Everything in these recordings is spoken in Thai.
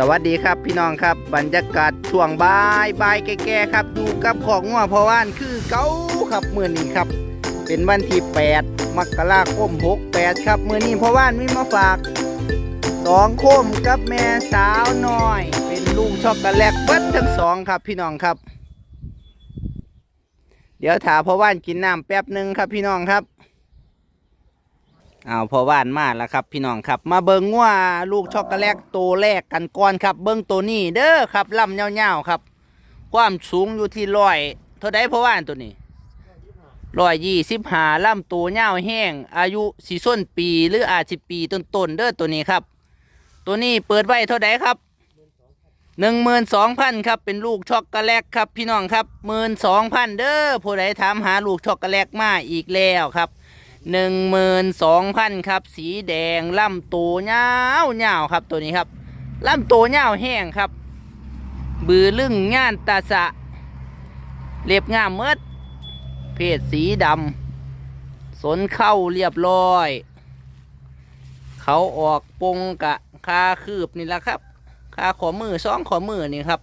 สวัสดีครับพี่น้องครับบรรยากาศช่วงบ่ายบ่ายแก่ๆครับอยู่กับของงัวพอว่านคือเก้าครับมื่อนี้ครับ เป็นวันที่ 8มกราคม68ครับมื่อนี้พอว่านมีมาฝากสองโคมกับแม่สาวน้อย เป็นลูกช็อกโกแลตเบิดทั้งสองครับพี่น้องครับ เดี๋ยวถาพอว่านกินน้ำแป๊บหนึ่งครับพี่น้องครับ เอาพอว่านมาแล้วครับ พี่น้องครับ มาเบิงว่าลูกช็อกโกแลตตัวแรกกันก่อนครับ เบิงตัวนี้เด้อครับลำเงาๆครับ ความสูงอยู่ที่ร้อยเท่าไดพอว่านตัวนี้ร้อยยี่สิบหาลำตัวเงาแห้ง อายุสีส้นปีหรืออาจสิปีต้นๆเด้อตัวนี้ครับ ตัวนี้เปิดไว้เท่าไดครับหนึ่งหมื่นสองพันครับเป็นลูกช็อกโกแลตครับ พี่น้องครับหมื่นสองพันเด้อผู้ใดถามหาลูกช็อกโกแลตมาอีกแล้วครับ หนึ่งหมื่นสองพันครับ สีแดงลำตัวยาวยาวครับตัวนี้ครับลำตัวยาวแห้งครับ บือลึ่งงานตาสะเรียบง่ามเมดเพศสีดำสนเข้าเรียบร้อย เขาออกปงกะคาคืบนี่แหละครับคาขอมือสองขอมือนี่ครับ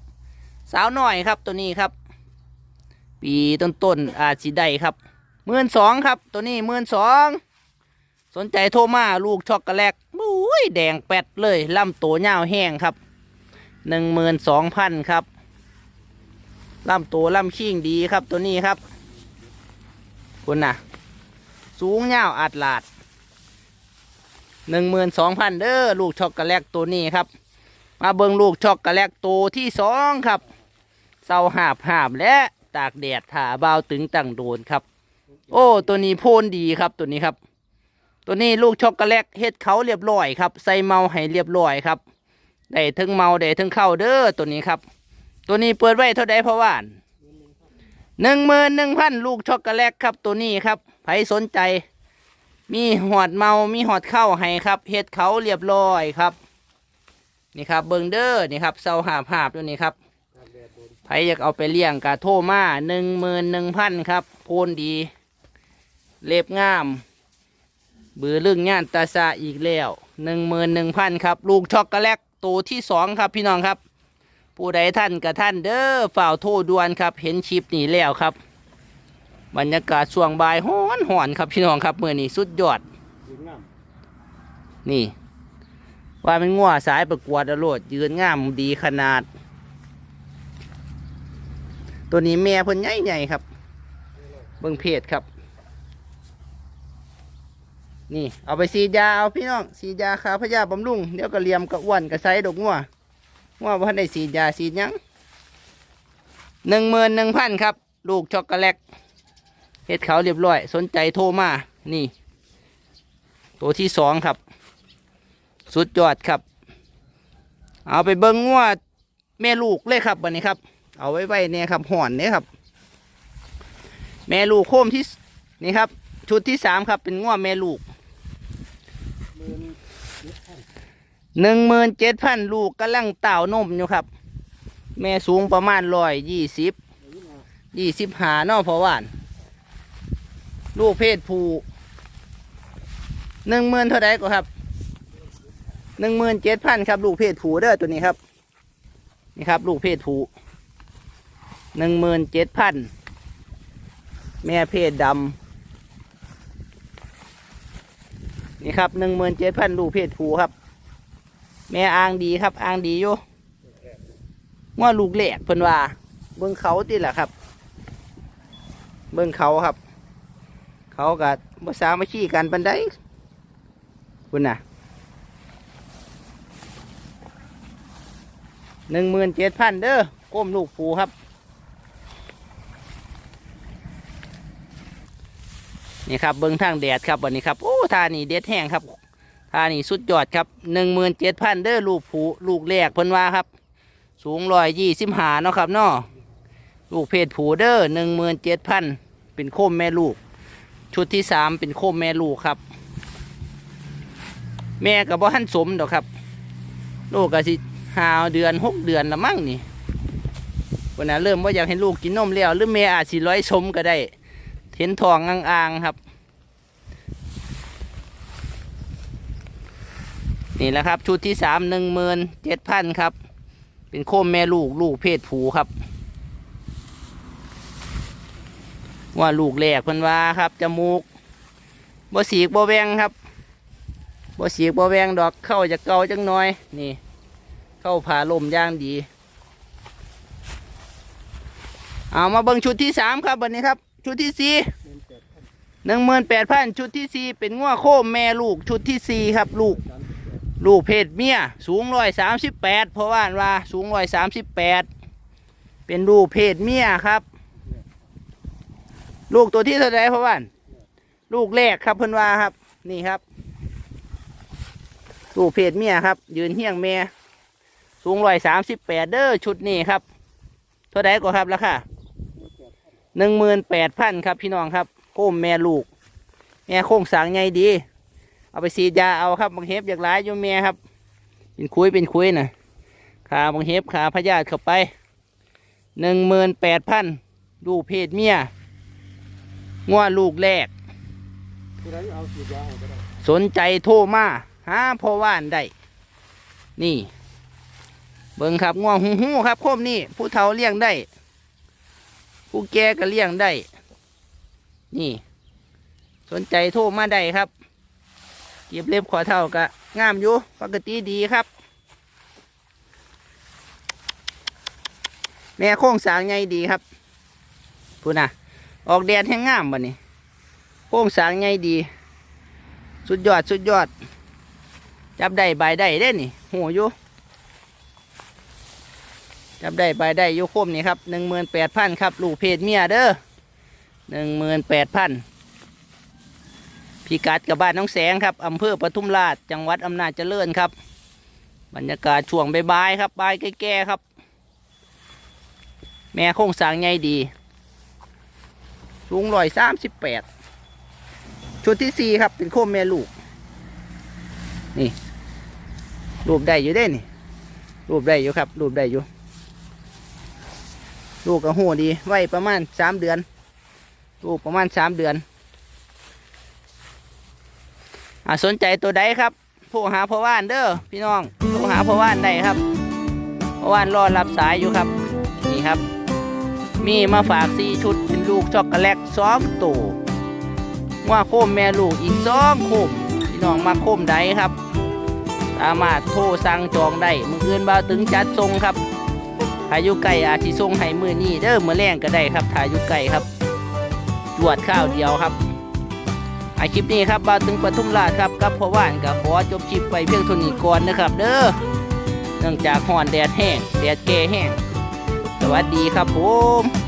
สาวน้อยครับตัวนี้ครับ ปีต้นๆอาจสิได้ครับ หมื่นสองครับ ตัวนี้หมื่นสองสนใจโทรมาลูกช็อกโกแลตบุ้ยแดงแปดเลยลำตัวยาแห้งครับหนึ่งหมื่นสองพันครับลำตัวลำชิ่งดีครับตัวนี้ครับ คุณน่ะสูงยาอัดลาดหนึ่งหมื่นสองพันเด้อลูกช็อกโกแลตตัวนี้ครับ มาเบิงลูกช็อกโกแลตตัวที่สองครับเศร้าหาบหาบและตากแดดถาเบาตึงตั้งโดนครับ โอ้ตัวนี้โพนดีครับตัวนี้ครับ ตัวนี้ลูกช็อกโกแลตเฮ็ดเขาเรียบร้อยครับ ใส่เมาให้เรียบร้อยครับได้ทั้งเมาได้ทั้งเข้าเด้อตัวนี้ครับ ตัวนี้เปิดไว้เท่าใดเพราะว่านหนึ่งหมื่นหนึ่งพันลูกช็อกโกแลตครับตัวนี้ครับใครสนใจ มีหอดเมา มีหอดเข้าให้ครับเฮ็ดเขาเรียบร้อยครับ นี่ครับเบิงเดอร์นี่ครับเซาหาบหาบตัวนี้ครับใครอยากเอาไปเลี้ยงกะโทมาหนึ่งหมื่นหนึ่งพันครับ โพนดี เล็บงาม บือลึงย่านตาซาอีกแล้วหนึ่งหมื่นหนึ่งพันครับ ลูกช็อกโกแลตตัวที่สองครับพี่น้องครับ ผู้ใดท่านกับท่านเด้อฝ่าวโทรด่วนครับ เห็นชิปนี่แล้วครับ บรรยากาศช่วงบ่ายฮ้อนหอนครับพี่น้องครับเมื่อนี้สุดยอด นี่ ว่ามันง่วสายประกวดอรรถยืนงามดีขนาด ตัวนี้แม่เพิ่นใหญ่ใหญ่ๆครับ เบิ่งเพจครับ นี่เอาไปสีดยาเอาพี่น้องสีดยาขาพยาบำรุงเดี๋ยวก็เลียมก็อ้วนก็ไซดอกงัวงัวว่าได้สีดยาสีดยังหนึ่งหมื่นหนึ่งพันครับ ลูกช็อกโกแลตเฮ็ดเขาเรียบร้อย สนใจโทรมา นี่ ตัวที่สองครับ สุดยอดครับ เอาไปเบิ้งงัวแม่ลูกเลยครับวันนี้ครับ เอาไว้ไว้เนี่ยครับห่อนเนี่ยครับ แม่ลูกโคมที่นี่ครับ ชุดที่สามครับเป็นงัวแม่ลูก หนึ่งหมื่นเจ็ดพันลูกกำลังเต่านมอยู่ครับ แม่สูงประมาณร้อยยี่สิบยี่สิบหานาะเพราะว่าน ลูกเพศผู้หนึ่งหมื่นเท่าไรก็ครับหนึ่งหมื่นเจ็ดพันครับ ลูกเพศผู้เด้อตัวนี้ครับ นี่ครับ ลูกเพศผู้หนึ่งหมื่นเจ็ดพันแม่เพศดำนี่ครับหนึ่งหมื่นเจ็ดพันลูกเพศผู้ครับ แม่อ่างดีครับอ่างดีอยู่ว่าลูกแหลกเพิ่นว่า เบิ้งเขาติแหละครับ เบิ้งเขาครับ เขากับภาษามาขี้กันปันไดคุณน่ะหนึ่งหมื่นเจ็ดพันเด้อก้มลูกปูครับ นี่ครับเบิ้งทางแดดครับวันนี้ครับ โอ้ทานี่เด็ดแห้งครับ ทานี่สุดยอดครับหนึ่งหมื่นเจ็ดพันเด้อลูกผูลูกแรกเพิ่นว่าครับ สูงร้อยยี่สิบหาเนาะครับเนาะลูกเพศผูเด้อหนึ่งหมื่นเจ็ดพันเป็นโคมแม่ลูก ชุดที่สามเป็นโคมแม่ลูกครับ แม่กับบ่หันสมดอกครับ ลูกก็สิหาเดือนหกเดือนละมั่งนี่วันนั้นเริ่มว่าอยากให้ลูกกินนมแล้วหรือแม่อาจสิร้อยชมก็ได้เห็นทองอ่างๆครับ นี่แหละครับ ชุดที่สามหนึ่งหมื่นเจ็ดพันครับ เป็นโคมแม่ลูกลูกเพศผูครับ ว่าลูกแรกเพิ่นว่าครับจมูกบ่สีกบ่แวงครับบ่สีกบ่แวงดอกเข้าจะเกาจังน้อย นี่ เข้าผ่าลมย่างดี เอามาเบิ่งชุดที่สามครับวันนี้ครับ ชุดที่สี่หนึ่งหมื่นแปดพันชุดที่สี่เป็นงัวโคมแม่ลูกชุดที่สี่ครับ ลูก ลูกเพศเมียสูงร้อยสามสิบแปดเพราะว่าว่าสูงร้อยสามสิบแปดเป็นลูกเพศเมียครับ ลูกตัวที่เท่าไรเพราะว่าลูกแรกครับเพิ่นว่าครับ นี่ครับ ลูกเพศเมียครับ ยืนเฮี้ยงแม่สูงร้อยสามสิบแปดเด้อชุดนี้ครับ เท่าไรก็ครับราคาหนึ่งหมื่นแปดพันครับพี่น้องครับโคมแม่ลูก แม่โค้งสางไงดี เอาไปสีดยาเอาครับบางเห็บอยากหลายอยู่แม่ครับ เป็นคุยเป็นคุยนะขาบางเห็บขาพยาธิเข้าไปหนึ่งหมื่นแปดพันลูกเพศเมียงัวลูกแรก สนใจโทรมาหาพ่อว่านได้ นี่ เบิ่งครับง่วงหูหูครับโคมนี่ผู้เฒ่าเลี้ยงได้ ผู้แก่ก็เลี้ยงได้ นี่ สนใจโทรมาได้ครับ เก็บเล็บขอเท่าก็งามอยู่ปกติดีครับ แม่โค้งสางไงดีครับพูดนะออกแดดแห้งงามบ่นี่โค้งสางไงดี สุดยอดสุดยอด จับได้ใบได้เด้นี่หัวอยู่จับได้ใบได้อยุคมนี่ครับหนึ่งหมื่นแปดพันครับ ลูกเพศเมียเด้อหนึ่งหมื่นแปดพัน พิกัดกับบ้านน้องแสงครับอำเภอปทุมราชจังหวัดอำนาจเจริญครับ บรรยากาศช่วงบ่ายๆครับบ่ายแก่ๆครับ แม่โคงสางใหญ่ดีสูงร้อยสามสิบแปดชุดที่สี่ครับเป็นโคมแม่ลูก นี่ รูปได้อยู่ได้นี่รูปได้อยู่ครับ รูปได้อยู่ ลูกกระหูดีไว้ประมาณสามเดือน ลูกประมาณสามเดือนอ่า สนใจตัวใดครับโทรหาพ่อว่านเด้อพี่น้องโทรหาพ่อว่านได้ครับพ่อว่านรอรับสายอยู่ครับ นี่ครับ มีมาฝากสี่ชุดเป็นลูกช็อกโกแลตสองตัวว่าโคมแม่ลูกอีกสองโคมพี่น้องมาโคมใดครับ สามารถโทรสั่งจองได้มืออื่นบ่าวถึงจัดส่งครับถ้าอยู่ไก่อาจสิส่งให้มือนี้เด้อมือแรงก็ได้ครับถ้าอยู่ไก่ครับจวดข้าวเดียวครับ อาคลิปนี้ครับบาวถึงปทุมราชครับกับพ่อว่านกับขอจบคลิปไปเพียงเท่านี้ก่อนนะครับ เด้อเนื่องจากห่อนแดดแห้งแดดแก่แห้งสวัสดีครับผม